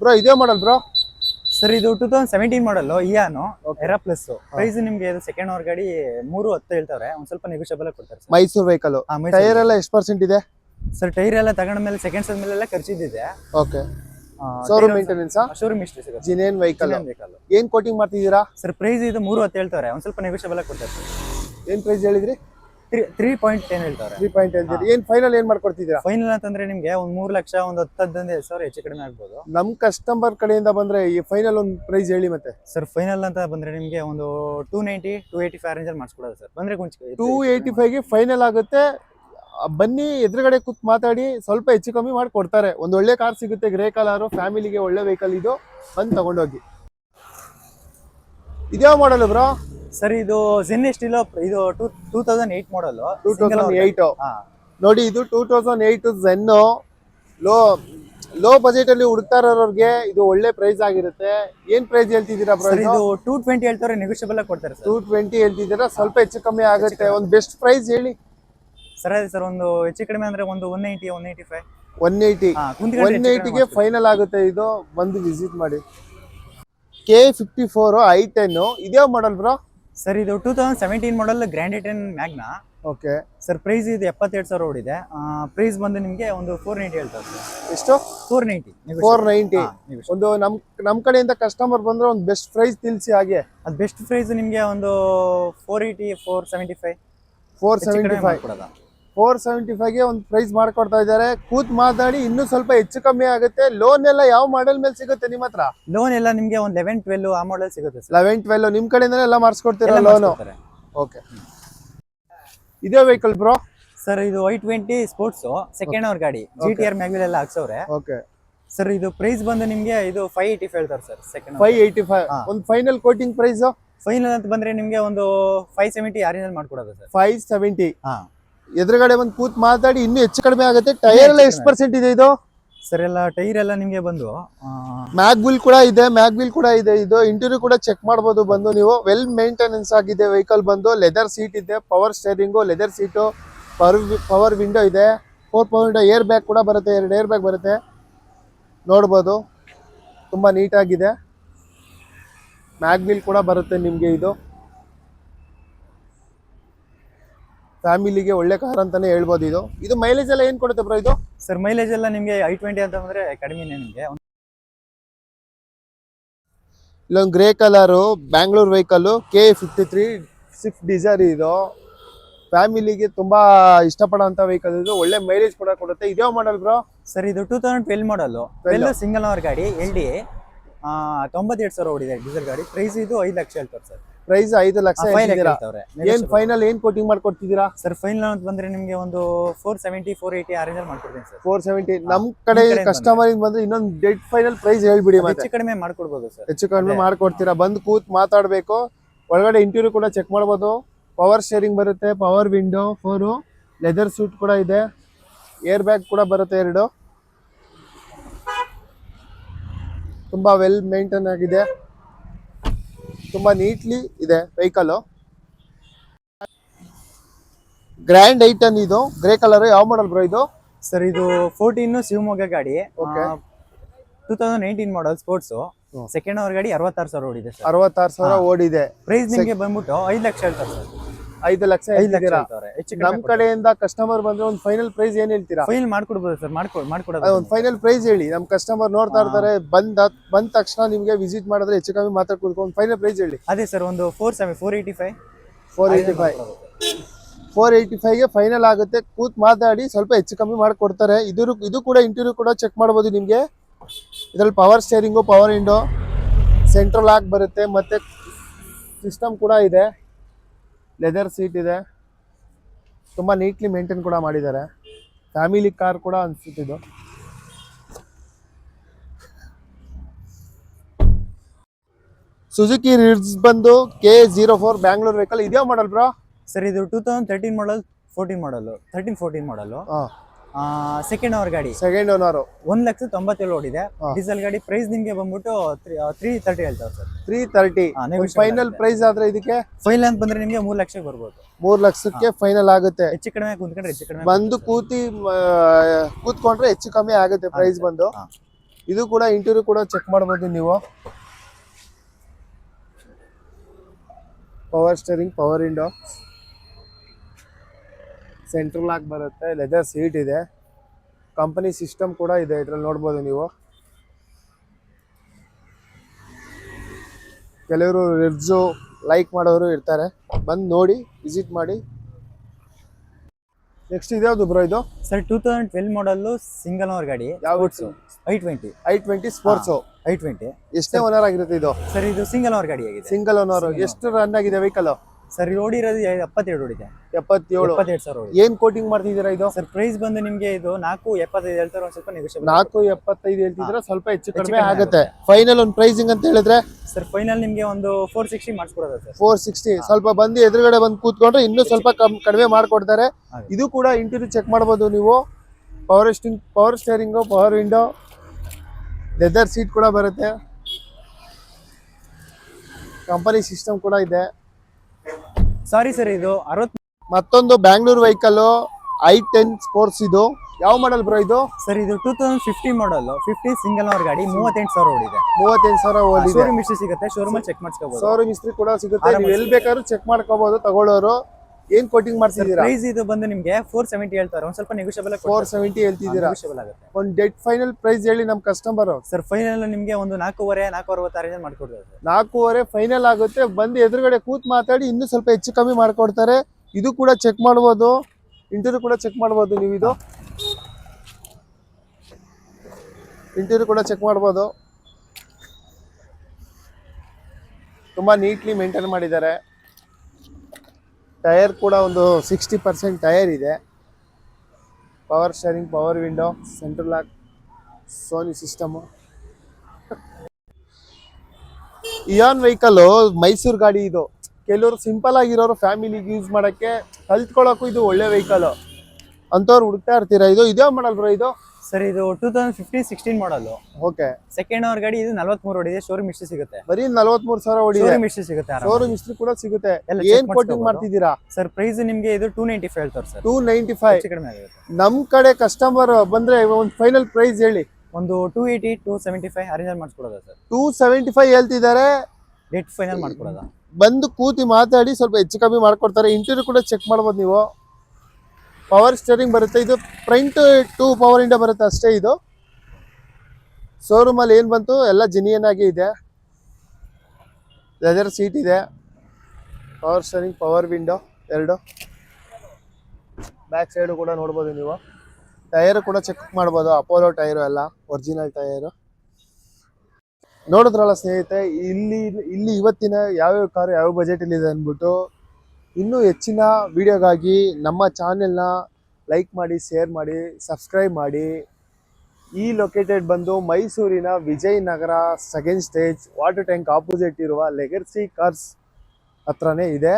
Bro ಇದೇ model bro sir ಇದು two thousand seventeen model ಇಯಾನು. Era plus price ನಿಮ್ಗೆ ಇದು ಸೆಕೆಂಡ್ ಅವರ್ ಗಾಡಿ ಮೂರು ಹತ್ತು ಹೇಳ್ತಾರೆ. ಒಂದ್ ಸ್ವಲ್ಪ ನೆಗೋಷಿಯಬಲ್ ಕೊಡ್ತಾರೆ ಸರ್ ಮೈಸೂರು ವೆಹಿಕಲ್ ಟೈರ್ ಎಲ್ಲ ಎಷ್ಟು ಪರ್ಸೆಂಟ್ ಇದೆ? ಸರ್ ಟೈರ್ ಎಲ್ಲ ತಗೊಂಡ ಮೇಲೆ ಸೆಕೆಂಡ್ಸ್ ಮೇಲೆಲ್ಲ ಖರ್ಚಿದ್ದಿದೆ. ಓಕೆ ಶೋರೂಮ್ ಮೇಂಟೆನೆನ್ಸ್ ಶೋರೂಮ್ ಇಷ್ಟು ಸಿಗುತ್ತೆ ಜಿನೇನ್ ವೆಹಿಕಲ್ ಬೇಕಲ್ಲ ಏನ್ ಕೋಟಿಂಗ್ ಮಾಡ್ತಿದ್ದೀರಾ? ಸರ್ ಪ್ರೈಸ್ ಇದು ಮೂರು ಹತ್ತು ಹೇಳ್ತಾರೆ. ಒಂದ್ ಸ್ವಲ್ಪ ನೆಗೋಷಿಯಬಲ್ ಕೊಡ್ತಾರೆ ಏನ್ ಪ್ರೈಸ್ ಹೇಳಿದ್ರಿ? ತ್ರೀ ತ್ರೀ ಪಾಯಿಂಟ್ ಟೆನ್ ಹೇಳ್ತಾರೆ. ತ್ರೀ ಪಾಯಿಂಟ್ ಹೇಳ್ತೀರಿ ಏನ್ ಫೈನಲ್ ಏನ್ ಮಾಡ್ಕೊಡ್ತಿದ್ದೀರಾ? ಫೈನಲ್ ಅಂತಂದ್ರೆ ನಿಮ್ಗೆ ಒಂದ್ ಮೂರು ಲಕ್ಷ ಒಂದ್ ಹತ್ತು ಹದಿನೈದು ಸಾವಿರ ಹೆಚ್ಚು ಕಡಿಮೆ ಆಗ್ಬೋದು. ನಮ್ ಕಸ್ಟಮರ್ ಕಡೆಯಿಂದ ಬಂದ್ರೆ ಈ ಫೈನಲ್ ಒಂದು ಪ್ರೈಸ್ ಹೇಳಿ ಮತ್ತೆ. ಸರ್ ಫೈನಲ್ ಅಂತ ಬಂದ್ರೆ ನಿಮ್ಗೆ ಒಂದು two ninety two eighty five ರೇಂಜಲ್ಲಿ ಮಾಡಿಸ್ಕೊಡೋದು ಸರ್ ಬಂದ್ರೆ ಕೊಂಚ ಟೂ ಏಯ್ಟಿ ಫೈವ್ಗೆ ಫೈನಲ್ ಆಗುತ್ತೆ. ಬನ್ನಿ ಎದುರುಗಡೆ ಕೂತ್ ಮಾತಾಡಿ ಸ್ವಲ್ಪ ಹೆಚ್ಚು ಕಮ್ಮಿ ಮಾಡಿ ಕೊಡ್ತಾರೆ. ಒಂದು ಒಳ್ಳೆ ಕಾರ್ ಸಿಗುತ್ತೆ ಗ್ರೇ ಕಲರ್ ಫ್ಯಾಮಿಲಿಗೆ ಒಳ್ಳೆ ವೆಹಿಕಲ್ ಇದು. ಬಂದು ತಗೊಂಡೋಗಿ. ಇದ್ಯಾವ ಮಾಡಲ್ ಬ್ರೋ? ಸರ್ ಇದು ಜೆನ್ ಸ್ಟಿಲೋ ಇದು two two thousand eight model two thousand eight ನೋಡಿ ಇದು two thousand eight Zen low low budget ಅಲ್ಲಿ ಹುಡುಕ್ತಾ ಇರೋರಿಗೆ ಇದು ಒಳ್ಳೆ ಪ್ರೈಸ್ ಆಗಿರುತ್ತೆ. ಏನ್ ಪ್ರೈಸ್ ಹೇಳ್ತಿದ್ದೀರಾ ಇದು? ಟೂ ಟ್ವೆಂಟಿ ಹೇಳ್ತಾರೆ ನೆಗೋಷಿಯಬಲ್ ಕೊಡ್ತಾರೆ ಟೂ ಟ್ವೆಂಟಿ ಹೇಳ್ತಿದ್ದೀರಾ? ಸ್ವಲ್ಪ ಹೆಚ್ಚು ಕಮ್ಮಿ ಆಗುತ್ತೆ. ಒಂದು ಬೆಸ್ಟ್ ಪ್ರೈಸ್ ಹೇಳಿ. ಸರ್ ಅದೇ ಸರ್ ಒಂದು ಹೆಚ್ಚು ಕಡಿಮೆ ಅಂದ್ರೆ ಒಂದು one eighty one eighty five one eighty one ಏಯ್ಟಿಗೆ final ಆಗುತ್ತೆ ಇದು. ಬಂದು ವಿಸಿಟ್ ಮಾಡಿ. K fifty four I ten ಇದೇ ಮಾಡಲ್ ಬ್ರೋ ಸರ್ ಇದು two thousand seventeen model grand ten Magna okay. Sir price ಇದು ಎಪ್ಪತ್ತೆರಡು ಸಾವಿರ ಓಡಿದೆ. ಪ್ರೈಸ್ ಬಂದು ನಿಮಗೆ ಒಂದು ಫೋರ್ ನೈಂಟಿ ಹೇಳ್ತಾರೆ ಸರ್. ಎಷ್ಟು? ಫೋರ್ ನೈಂಟಿ ಫೋರ್ ನೈಂಟಿ ಒಂದು ನಮ್ ನಮ್ ಕಡೆಯಿಂದ ಕಸ್ಟಮರ್ ಬಂದ್ರೆ ಒಂದು ಬೆಸ್ಟ್ ಪ್ರೈಸ್ ತಿಳಿಸಿ ಹಾಗೆ. ಅದು ಬೆಸ್ಟ್ ಪ್ರೈಸ್ ನಿಮಗೆ ಒಂದು four eighty four seventy five four seventy five ಕೊಡೋದಾ four seventy ಫೈವ್ಗೆ ಒಂದು ಪ್ರೈಸ್ ಮಾಡ್ಕೊಡ್ತಾ ಇದ್ದಾರೆ. ಕೂತ್ ಮಾತಾಡಿ ಇನ್ನೂ ಸ್ವಲ್ಪ ಹೆಚ್ಚು ಕಮ್ಮಿ ಆಗುತ್ತೆ. ಲೋನ್ ಎಲ್ಲ ಯಾವ ಮಾಡೆಲ್ ಮೇಲೆ ಸಿಗುತ್ತೆ ನಿಮ್ಮ ಹತ್ರ? ಲೋನ್ ಎಲ್ಲ ನಿಮಗೆ ಒಂದು ಲೆವೆನ್ ಟ್ವೆಲ್ ಆ ಮಾಡೆಲ್ ಸಿಗುತ್ತೆ ಸರ್ ಲೆವೆನ್ ಟ್ವೆಲ್ ನಿಮ್ ಕಡೆಯಿಂದ ಎಲ್ಲ ಮಾಡಿಸ್ಕೊಡ್ತೀರಾ ಲೋನ್ ಓಕೆ ಇದೇ ವೆಹಿಕಲ್ ಬ್ರೋ ಸರ್ ಇದು i twenty sports second owner ಗಾಡಿ. G T R mag wheel ಎಲ್ಲ ಹಾಕ್ಸವ್ರೆ. ಓಕೆ ಸರ್ ಇದು ಪ್ರೈಸ್ ಬಂದು ನಿಮಗೆ ಇದು ಫೈವ್ ಏಯ್ಟಿ ಹೇಳ್ತಾರೆ sir second five eighty five. ಒಂದು ಫೈನಲ್ ಕೋಟಿಂಗ್ ಪ್ರೈಸ್ ಫೈನಲ್ ಅಂತ ಬಂದ್ರೆ ನಿಮಗೆ ಒಂದು ಫೈವ್ ಸೆವೆಂಟಿ ಆರಿಜಿನಲ್ ಮಾಡ್ಕೊಡೋದು ಸರ್ ಫೈವ್ ಸೆವೆಂಟಿ ಹಾ. ಎದುರುಗಡೆ ಬಂದು ಕೂತ್ ಮಾತಾಡಿ ಇನ್ನೂ ಹೆಚ್ಚು ಕಡಿಮೆ ಆಗುತ್ತೆ. ಟೈರ್ ಎಲ್ಲ ಎಷ್ಟು ಪರ್ಸೆಂಟ್ ಇದೆ ಇದು? ಸರ್ ಎಲ್ಲ ಟೈರ್ ಎಲ್ಲ ನಿಮಗೆ ಬಂದು ಮ್ಯಾಗ್ ಬಿಲ್ ಕೂಡ ಇದೆ ಮ್ಯಾಗ್ ಬಿಲ್ ಕೂಡ ಇದೆ ಇದು. ಇಂಟರ್ವ್ಯೂ ಕೂಡ ಚೆಕ್ ಮಾಡ್ಬೋದು ಬಂದು ನೀವು. ವೆಲ್ ಮೇಂಟೆನೆನ್ಸ್ ಆಗಿದೆ ವೆಹಿಕಲ್ ಬಂದು. ಲೆದರ್ ಸೀಟ್ ಇದೆ power steering leather seat power power window ಇದೆ. Four power window air bag ಕೂಡ ಬರುತ್ತೆ ಎರಡು ಏರ್ ಬ್ಯಾಗ್ ಬರುತ್ತೆ. ನೋಡ್ಬೋದು. ತುಂಬ ನೀಟಾಗಿದೆ ಮ್ಯಾಗ್ ಬಿಲ್ ಕೂಡ ಬರುತ್ತೆ ನಿಮಗೆ ಇದು. ಫ್ಯಾಮಿಲಿಗೆ ಒಳ್ಳೆ ಕಾರ್ ಅಂತಾನೆ ಹೇಳ್ಬೋದು ಇದು. ಇದು ಮೈಲೇಜ್ ಎಲ್ಲ ಏನ್ ಕೊಡುತ್ತೆ ಬ್ರೋ ಇದು? ಸರ್ ಮೈಲೇಜ್ ಎಲ್ಲ ನಿಮಗೆ ಐ ಟ್ವೆಂಟಿ ಅಂತ ಅಂದ್ರೆ ಕಡಿಮೆನೇ ನಿಮಗೆ. ಇಲ್ಲೊಂದು grey colour Bangalore vehicle K fifty three Swift Dzire ಇದು. ಫ್ಯಾಮಿಲಿಗೆ ತುಂಬಾ ಇಷ್ಟಪಡೋಂಥ ವೆಹಿಕಲ್ ಇದು. ಒಳ್ಳೆ ಮೈಲೇಜ್ ಕೂಡ ಕೊಡುತ್ತೆ. ಇದೇ ಮಾಡಲ್ ಬ್ರೋ ಸರ್ ಇದು two thousand twelve model twelve single owner ಗಾಡಿ ಎಲ್ ಡಿ ತೊಂಬತ್ತೆರಡು ಸಾವಿರ ಓಡಿದೆ ಡೀಸೆಲ್ ಗಾಡಿ. ಪ್ರೈಸ್ ಇದು ಐದು ಲಕ್ಷ ಹೇಳ್ತಾರೆ ಸರ್ ಪ್ರೈಸ್ ಐದು ಲಕ್ಷ ಏನ್ ಫೈನಲ್ ಏನ್ ಕೋಟಿಂಗ್ ಮಾಡ್ಕೊಡ್ತಿದ್ದೀರಾ? ಸರ್ ಫೈನಲ್ ಅಂತ ಬಂದ್ರೆ ನಿಮಗೆ ಒಂದು four seventy four eighty arrange ಮಾಡ್ಕೊಡ್ತೀನಿ ಸರ್ ಫೋರ್ ಸೆವೆಂಟಿ ನಮ್ ಕಡೆ ಕಸ್ಟಮರ್ ಬಂದ್ರೆ. ಇನ್ನೊಂದು ಡೆಡ್ ಫೈನಲ್ ಪ್ರೈಸ್ ಹೇಳ್ಬಿಡಿ ಹೆಚ್ಚು ಕಡಿಮೆ ಮಾಡ್ಕೊಡ್ಬೋದು ಸರ್ ಹೆಚ್ಚು ಕಡಿಮೆ ಮಾಡ್ಕೊಡ್ತೀರಾ? ಬಂದು ಕೂತ್ ಮಾತಾಡ್ಬೇಕು. ಒಳಗಡೆ ಇಂಟರ್ವ್ಯೂ ಕೂಡ ಚೆಕ್ ಮಾಡ್ಬೋದು. ಪವರ್ ಶೇರಿಂಗ್ ಬರುತ್ತೆ power window four leather seat ಕೂಡ ಇದೆ. ಏರ್ ಬ್ಯಾಗ್ ಕೂಡ ಬರುತ್ತೆ ಎರಡು. ತುಂಬಾ ವೆಲ್ ಮೇಂಟೈನ್ ಆಗಿದೆ. ತುಂಬ ನೀಟ್ಲಿ ಇದೆ ವೆಹಿಕಲ್ಲು ಗ್ರ್ಯಾಂಡ್ ಐಟನ್ ಇದು. ಗ್ರೇ ಕಲರ್ ಯಾವ ಮಾಡಲ್ ಬ್ರೋ ಇದು? ಸರ್ ಇದು ಫೋರ್ಟೀನ್ ಶಿವಮೊಗ್ಗ ಗಾಡಿ. Two thousand eighteen model sports second owner ಗಾಡಿ ಅರವತ್ತಾರು ಸಾವಿರ ಓಡಿದೆ ಸರ್ ಅರವತ್ತಾರು ಸಾವಿರ ಓಡಿದೆ. ಪ್ರೈಸ್ ನಿಮಗೆ ಬಂದ್ಬಿಟ್ಟು ಐದು ಲಕ್ಷ ಹೇಳ್ತಾರೆ ಸರ್ ಐದು ಲಕ್ಷ ನಮ್ ಕಡೆಯಿಂದ ಕಸ್ಟಮರ್ ಬಂದ್ರೆ ಒಂದು ಫೈನಲ್ ಪ್ರೈಸ್ ಏನ್ ಹೇಳ್ತೀರಾ? ಫೈಲ್ ಮಾಡ್ಕೊಡ್ಬೋದು ಸರ್ ಮಾಡ್ಕೊಡ್ ಮಾಡ್ಕೊಡೋದು ಒಂದು ಫೈನಲ್ ಪ್ರೈಸ್ ಹೇಳಿ. ನಮ್ ಕಸ್ಟಮರ್ ನೋಡ್ತಾ ಇರ್ತಾರೆ ಬಂದ ಬಂದ ತಕ್ಷಣ ನಿಮ್ಗೆ ವಿಸಿಟ್ ಮಾಡಿದ್ರೆ ಹೆಚ್ಚು ಕಮ್ಮಿ ಮಾತ್ರ ಒಂದು ಫೈನಲ್ ಪ್ರೈಸ್ ಹೇಳಿ. ಅದೇ ಸರ್ ಒಂದು four seven four eighty five four eighty five four eighty ಫೈವ್ಗೆ final ಆಗುತ್ತೆ. ಕೂತ್ ಮಾತಾಡಿ ಸ್ವಲ್ಪ ಹೆಚ್ಚು ಕಮ್ಮಿ ಮಾಡಿಕೊಡ್ತಾರೆ. ಇದ್ರ ಇದು ಕೂಡ ಇಂಟರ್ವ್ಯೂ ಕೂಡ ಚೆಕ್ ಮಾಡ್ಬೋದು ನಿಮಗೆ. ಇದ್ರಲ್ಲಿ power steering power window central ಆಗಿ ಬರುತ್ತೆ ಮತ್ತೆ ಸಿಸ್ಟಮ್ ಕೂಡ ಇದೆ. ಲೆದರ್ ಸೀಟ್ ಇದೆ. ತುಂಬ ನೀಟ್ಲಿ ಮೇಂಟೈನ್ ಕೂಡ ಮಾಡಿದ್ದಾರೆ. ಫ್ಯಾಮಿಲಿ ಕಾರ್ ಕೂಡ ಅನಿಸುತ್ತಿದ್ದು ಸುಜುಕಿ ರಿಡ್ಸ್ ಬಂದು K zero four Bangalore vehicle ಇದೇ ಮಾಡಲ್ ಬ್ರೋ ಸರ್ ಇದು two thousand thirteen model fourteen model thirteen fourteen model second owner ಗಾಡಿ. ಸೆಕೆಂಡ್ ಓನರ್ ಒಂದ್ ಲಕ್ಷ ತೊಂಬತ್ತೇಳು ಓಡಿದೆ. ಡೀಸೆಲ್ ಗಾಡಿ ಪ್ರೈಸ್ ನಿಮ್ಗೆ ಬಂದ್ಬಿಟ್ಟು ತ್ರೀ ತರ್ಟಿ ಹೇಳ್ತಾರೆ sir. Three thirty final price ಆದ್ರೆ ಇದಕ್ಕೆ? ಫೈಲ್ ಅಂತ ಬಂದ್ರೆ ನಿಮ್ಗೆ ಮೂರ್ ಲಕ್ಷಕ್ಕೆ ಬರ್ಬೋದು. ಮೂರ್ ಲಕ್ಷಕ್ಕೆ ಫೈನಲ್ ಆಗುತ್ತೆ. ಹೆಚ್ಚು ಕಡಿಮೆ ಕುಂತ್ಕೊಂಡ್ರೆ ಹೆಚ್ಚು ಕಡಿಮೆ ಬಂದು ಕೂತಿ ಕೂತ್ಕೊಂಡ್ರೆ ಹೆಚ್ಚು ಕಮ್ಮಿ ಆಗುತ್ತೆ ಪ್ರೈಸ್ ಬಂದು. ಇದು ಕೂಡ ಇಂಟರ್ವ್ಯೂ ಕೂಡ ಚೆಕ್ ಮಾಡ್ಬೋದು ನೀವು. Power steering power window central ಆಗಿ ಬರುತ್ತೆ ಲೆದರ್ ಸೀಟ್ ಇದೆ. ಕಂಪನಿ ಸಿಸ್ಟಮ್ ಕೂಡ ಇದೆ ಇದ್ರಲ್ಲಿ ನೋಡ್ಬೋದು ನೀವು. ಕೆಲವರು ರಿವ್ಸು ಲೈಕ್ ಮಾಡೋರು ಇರ್ತಾರೆ. ಬಂದು ನೋಡಿ ವಿಸಿಟ್ ಮಾಡಿ. ನೆಕ್ಸ್ಟ್ ಇದ್ಯಾವುದು ಬ್ರೋ ಇದು? Sir two thousand twelve model single owner ಗಾಡಿ. ಯಾವ I twenty I twenty sports I twenty ಎಷ್ಟೇ ಓನರ್ ಆಗಿರುತ್ತೆ ಇದು? ಸರ್ ಇದು ಸಿಂಗಲ್ ಓನರ್ ಗಾಡಿ ಆಗಿದೆ. ಸಿಂಗಲ್ ಓನರ್ ಎಷ್ಟು ರನ್ ಆಗಿದೆ ವೆಹಿಕಲ್ ಸರ್ ಓಡಿರೋದು ಎಪ್ಪತ್ತೆರಡು ಓಡಿದೆ. ಎಪ್ಪತ್ತೇಳು. ಎಪ್ಪತ್ತೆರಡು ಸಾವಿರ ಏನ್ ಕೋಟಿಂಗ್ ಮಾಡ್ತಿದ್ದೀರಾ ಇದು? ಸರ್ ಪ್ರೈಸ್ ಬಂದು ನಿಮಗೆ ಇದು ನಾಲ್ಕು ಎಪ್ಪತ್ತೈದು ಹೇಳ್ತಾರೆ ಒಂದು ಸ್ವಲ್ಪ ನೆಗೋಷಿಯಬಲ್ ನಾಲ್ಕು ಎಪ್ಪತ್ತೈದು ಹೇಳ್ತಿದ್ರೆ ಸ್ವಲ್ಪ ಹೆಚ್ಚು ಕಡಿಮೆ ಆಗುತ್ತೆ. ಫೈನಲ್ ಒಂದು ಪ್ರೈಸಿಂಗ್ ಅಂತ ಹೇಳಿದ್ರೆ? ಸರ್ ಫೈನಲ್ ನಿಮಗೆ ಒಂದು ಫೋರ್ ಸಿಕ್ಸ್ಟಿ ಮಾಡಿಸ್ಕೊಡೋದು ಸರ್. ಫೋರ್ ಸಿಕ್ಸ್ಟಿ ಸ್ವಲ್ಪ ಬಂದು ಎದುರುಗಡೆ ಬಂದು ಕೂತ್ಕೊಂಡ್ರೆ ಇನ್ನೂ ಸ್ವಲ್ಪ ಕಡಿಮೆ. ಮಾಡಿಕೊಡ್ತಾರೆ. ಇದು ಕೂಡ ಇಂಟೀರಿಯರ್ ಚೆಕ್ ಮಾಡ್ಬೋದು ನೀವು. Power steering power steering power window leather seat ಕೂಡ ಬರುತ್ತೆ. ಕಂಪನಿ ಸಿಸ್ಟಮ್ ಕೂಡ ಇದೆ. ಸಾರಿ ಸರ್ ಇದು ಅರವತ್ತು ಮತ್ತೊಂದು Bangalore vehicle i ten sports ಇದು. ಯಾವ ಮಾಡಲ್ ಬ್ರೋ ಇದು? ಸರ್ ಇದು two thousand fifty model fifty single owner ಗಾಡಿ ಮೂವತ್ತೆಂಟು ಸಾವಿರ ಓಡಿದೆ. ಮೂವತ್ತೆಂಟು ಸಾವಿರ ಓಡಿದೆ. ಶೋರೂಮ್ ಸಿಗುತ್ತೆ ಶೋರೂಮ್ ಚೆಕ್ ಮಾಡ್ಸ್ಕೋಬಹುದು ಶೋರೂಮ್ ಮಿಸ್ತ್ರಿ ಕೂಡ ಸಿಗುತ್ತೆ. ನೀವು ಎಲ್ಲಿ ಬೇಕಾದ್ರೂ ಚೆಕ್ ಮಾಡ್ಕೋಬಹುದು ತಗೊಳ್ಳೋರು. ಏನ್ ಕೋಟಿಂಗ್ ಮಾಡ್ತಿದ್ದೀರಾ? ಪ್ರೈಸ್ ಇದು ಬಂದು ನಿಮಗೆ ಫೋರ್ ಸೆವೆಂಟಿ ಹೇಳ್ತಾರೆ. ಒಂದು ಸ್ವಲ್ಪ ನೆಗೋಷಿಯಬಲ್ ಫೋರ್ ಸೆವೆಂಟಿ ಹೇಳ್ತಿದ್ದೀರಾ? ನೆಗೋಷಿಯಬಲ್ ಆಗುತ್ತೆ. ಒಂದು ಡೆಡ್ ಫೈನಲ್ ಪ್ರೈಸ್ ಹೇಳಿ ನಮ್ಮ ಕಸ್ಟಮರ್ ಸರ್ ಫೈನಲ್ ನಿಮಗೆ ಒಂದು ನಾಲ್ಕೂವರೆ ನಾಲ್ಕು ಅರವತ್ತು ಅರೇಂಜ್ ಮಾಡ್ಕೊಡ್ತಾರೆ. ನಾಲ್ಕೂವರೆ ಫೈನಲ್ ಆಗುತ್ತೆ. ಬಂದು ಎದುರುಗಡೆ ಕೂತ್ ಮಾತಾಡಿ ಇನ್ನೂ ಸ್ವಲ್ಪ ಹೆಚ್ಚು ಕಮ್ಮಿ ಮಾಡ್ಕೊಡ್ತಾರೆ. ಇದು ಕೂಡ ಚೆಕ್ ಮಾಡ್ಬೋದು. ಇಂಟರ್ವ್ಯೂ ಕೂಡ ಚೆಕ್ ಮಾಡ್ಬೋದು ನೀವು ಇದು ಇಂಟರ್ವ್ಯೂ ಕೂಡ ಚೆಕ್ ಮಾಡ್ಬೋದು. ತುಂಬ ನೀಟ್ಲಿ ಮೇಂಟೈನ್ ಮಾಡಿದ್ದಾರೆ. ಟೈರ್ ಕೂಡ ಒಂದು ಸಿಕ್ಸ್ಟಿ ಪರ್ಸೆಂಟ್ ಟೈರ್ ಇದೆ. Power steering power window central lock Sony system Ian vehicle Mysuru ಗಾಡಿ ಇದು. ಕೆಲವರು ಸಿಂಪಲ್ ಆಗಿರೋರು ಫ್ಯಾಮಿಲಿಗೆ ಯೂಸ್ ಮಾಡೋಕ್ಕೆ ಕಲ್ತ್ಕೊಳ್ಳೋಕ್ಕೂ ಇದು ಒಳ್ಳೆ ವೆಹಿಕಲ್ ಅಂಥವ್ರು ಹುಡುಕ್ತಾ ಇರ್ತೀರಾ? ಇದು ಇದೇ ಮಾಡಲ್ ಇದು? ಸರ್ ಇದು two thousand fifteen sixteen model okay second owner ಗಾಡಿ ಇದು ನಲ್ವತ್ಮೂರು ಹೊಡಿದೆ ಶೋರೂಮ್ ಇಷ್ಟು ಸಿಗುತ್ತೆ. ಬರೀ ನಲ್ವತ್ಮೂರು ಸಾವಿರ ಹೊಡಿದೆ ಶೋರೂಮ್ ಇಷ್ಟು ಸಿಗುತ್ತೆ ಶೋರೂಮ್ ಇಷ್ಟು ಕೂಡ ಸಿಗುತ್ತೆ. ಎಲ್ಲ ಏನ್ ಕೋಟಿಂಗ್ ಮಾಡ್ಸ್ಕೊಬೋದು. ಮಾಡ್ತಿದ್ದೀರಾ? ಸರ್ ಪ್ರೈಸ್ ನಿಮಗೆ ಇದು ಟೂ ನೈಂಟಿ ಫೈವ್ ಹೇಳ್ತಾರೆ ಸರ್ ಟೂ ನೈಂಟಿ ಫೈವ್ ಹೆಚ್ಚು ಕಡಿಮೆ ಆಗುತ್ತೆ. ನಮ್ ಕಡೆ ಕಸ್ಟಮರ್ ಬಂದ್ರೆ ಒಂದು ಫೈನಲ್ ಪ್ರೈಸ್ ಹೇಳಿ. ಒಂದು two eighty two seventy five arrange ಮಾಡ್ಕೊಡೋದ sir two seventy five ಹೇಳ್ತಿದ್ದಾರೆ. ಡೇಟ್ ಫೈನಲ್ ಮಾಡ್ಕೊಡೋದ? ಬಂದು ಕೂತಿ ಮಾತಾಡಿ ಸ್ವಲ್ಪ ಹೆಚ್ಚು ಕಮ್ಮಿ ಮಾಡ್ಕೊಡ್ತಾರೆ. ಇಂಟರ್ವ್ಯೂ ಕೂಡ ಚೆಕ್ ಮಾಡ್ಬೋದು ನೀವು. ಪವರ್ ಸ್ಟೇರಿಂಗ್ ಬರುತ್ತೆ. ಇದು ಫ್ರಂಟ್ ಟೂ ಪವರ್ ಇಂಡ ಬರುತ್ತೆ ಅಷ್ಟೇ ಇದು. ಶೋರೂಮಲ್ಲಿ ಏನು ಬಂತು? ಎಲ್ಲ ಜಿನಿಯನ್ ಆಗಿ ಇದೆ. ಲೆದರ್ ಸೀಟ್ ಇದೆ. ಪವರ್ ಸ್ಟೇರಿಂಗ್ ಪವರ್ ವಿಂಡೋ ಎರಡು. ಬ್ಯಾಕ್ ಸೈಡು ಕೂಡ ನೋಡ್ಬೋದು ನೀವು. ಟೈರು ಕೂಡ ಚೆಕ್ ಮಾಡ್ಬೋದು. ಅಪೋಲೋ ಟೈರು ಎಲ್ಲ ಒರಿಜಿನಲ್ ಟೈರು ನೋಡಿದ್ರಲ್ಲ ಸ್ನೇಹಿತೆ ಇಲ್ಲಿ ಇಲ್ಲಿ ಇವತ್ತಿನ ಯಾವ್ಯಾವ ಕಾರು ಯಾವ ಬಜೆಟಲ್ಲಿ ಇದೆ ಅಂದ್ಬಿಟ್ಟು ಇನ್ನೂ ಹೆಚ್ಚಿನ ವಿಡಿಯೋಗಾಗಿ ನಮ್ಮ ಚಾನೆಲ್ನ ಲೈಕ್ ಮಾಡಿ, ಶೇರ್ ಮಾಡಿ, ಸಬ್ಸ್ಕ್ರೈಬ್ ಮಾಡಿ. ಈ ಲೊಕೇಟೆಡ್ ಬಂದು ಮೈಸೂರಿನ Vijayanagar second stage water tank opposite ಇರುವ ಲೆಗರ್ಸಿ ಕಾರ್ಸ್ ಹತ್ರನೇ ಇದೆ.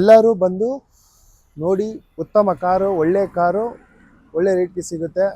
ಎಲ್ಲರೂ ಬಂದು ನೋಡಿ, ಉತ್ತಮ ಕಾರು, ಒಳ್ಳೆ ಕಾರು, ಒಳ್ಳೆ ರೇಟ್ಗೆ ಸಿಗುತ್ತೆ.